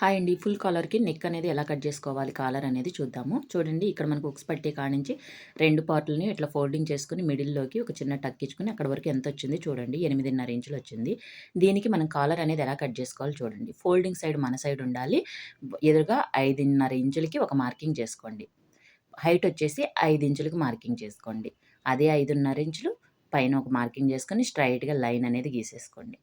Hi అండి. Full కాలర్కి neck అనేది ఎలా కట్ చేసుకోవాలి? కాలర్ అనేది చూద్దాము. చూడండి ఇక్కడ మనకు ఉక్స్ పట్టే కాడ నుంచి రెండు పార్ట్లని ఇట్లా ఫోల్డింగ్ చేసుకుని మిడిల్లోకి ఒక చిన్న టక్ ఇచ్చుకుని అక్కడ వరకు ఎంత వచ్చింది చూడండి. ఎనిమిదిన్నర ఇంచులు వచ్చింది. దీనికి మనం కాలర్ అనేది ఎలా కట్ చేసుకోవాలి చూడండి. ఫోల్డింగ్ సైడ్ మన సైడ్ ఉండాలి. ఎదురుగా ఐదున్నర ఇంచులకి ఒక మార్కింగ్ చేసుకోండి. హైట్ వచ్చేసి ఐదు ఇంచులకి మార్కింగ్ చేసుకోండి. అదే ఐదున్నర ఇంచులు పైన ఒక మార్కింగ్ చేసుకొని స్ట్రైట్గా లైన్ అనేది గీసేసుకోండి.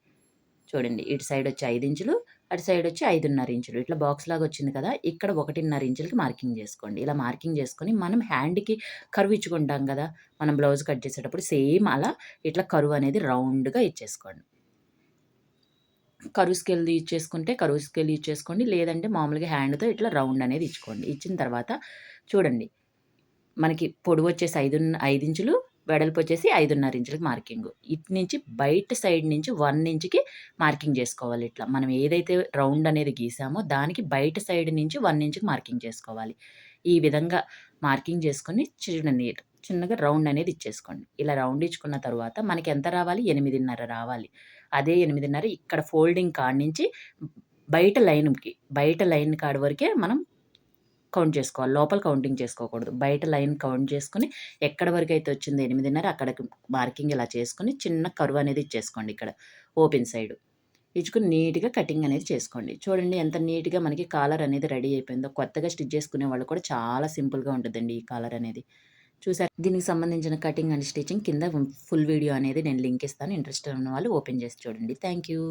చూడండి ఇటు సైడ్ వచ్చి ఐదు ఇంచులు అటు సైడ్ వచ్చి ఐదున్నర ఇంచులు. ఇట్లా బాక్స్ లాగా వచ్చింది కదా ఇక్కడ ఒకటిన్నర ఇంచులకి మార్కింగ్ చేసుకోండి. ఇలా మార్కింగ్ చేసుకొని మనం హ్యాండ్కి కరువు ఇచ్చుకుంటాం కదా మనం బ్లౌజ్ కట్ చేసేటప్పుడు సేమ్ అలా ఇట్లా కరువు అనేది రౌండ్గా ఇచ్చేసుకోండి. కరువు స్కేల్ ఇచ్చేసుకుంటే కరువు స్కేల్ ఇచ్చేసుకోండి. లేదంటే మామూలుగా హ్యాండ్తో ఇట్లా రౌండ్ అనేది ఇచ్చుకోండి. ఇచ్చిన తర్వాత చూడండి మనకి పొడవు వచ్చేసి ఐదు ఐదు ఇంచులు వెడల్పు వచ్చేసి ఐదున్నర ఇంచులకి మార్కింగ్. ఇటు నుంచి బయట సైడ్ నుంచి వన్ ఇంచుకి మార్కింగ్ చేసుకోవాలి ఇట్లా. మనం ఏదైతే రౌండ్ అనేది గీసామో దానికి బయట సైడ్ నుంచి వన్ ఇంచుకి మార్కింగ్ చేసుకోవాలి. ఈ విధంగా మార్కింగ్ చేసుకొని నీరు చిన్నగా రౌండ్ అనేది ఇచ్చేసుకోండి. ఇలా రౌండ్ ఇచ్చుకున్న తర్వాత మనకి ఎంత రావాలి? ఎనిమిదిన్నర రావాలి. అదే ఎనిమిదిన్నర ఇక్కడ ఫోల్డింగ్ కాడ నుంచి బయట లైన్కి బయట లైన్ కాడ వరకే మనం కౌంట్ చేసుకోవాలి. లోపల కౌంటింగ్ చేసుకోకూడదు. బయట లైన్ కౌంట్ చేసుకుని ఎక్కడ వరకు అయితే వచ్చింది ఎనిమిదిన్నర అక్కడికి మార్కింగ్ ఇలా చేసుకుని చిన్న కరువు అనేది ఇచ్చేసుకోండి ఇక్కడ. Open side. ఇచ్చుకుని నీట్గా కటింగ్ అనేది చేసుకోండి. చూడండి ఎంత నీట్గా మనకి కాలర్ అనేది రెడీ అయిపోయిందో. కొత్తగా స్టిచ్ చేసుకునే వాళ్ళు కూడా చాలా సింపుల్గా ఉంటుందండి ఈ కాలర్ అనేది. చూసారు? దీనికి సంబంధించిన కటింగ్ అండ్ స్టిచ్చింగ్ కింద ఫుల్ వీడియో అనేది నేను లింక్ ఇస్తాను. ఇంట్రెస్ట్ ఉన్న వాళ్ళు ఓపెన్ చేసి చూడండి. Thank you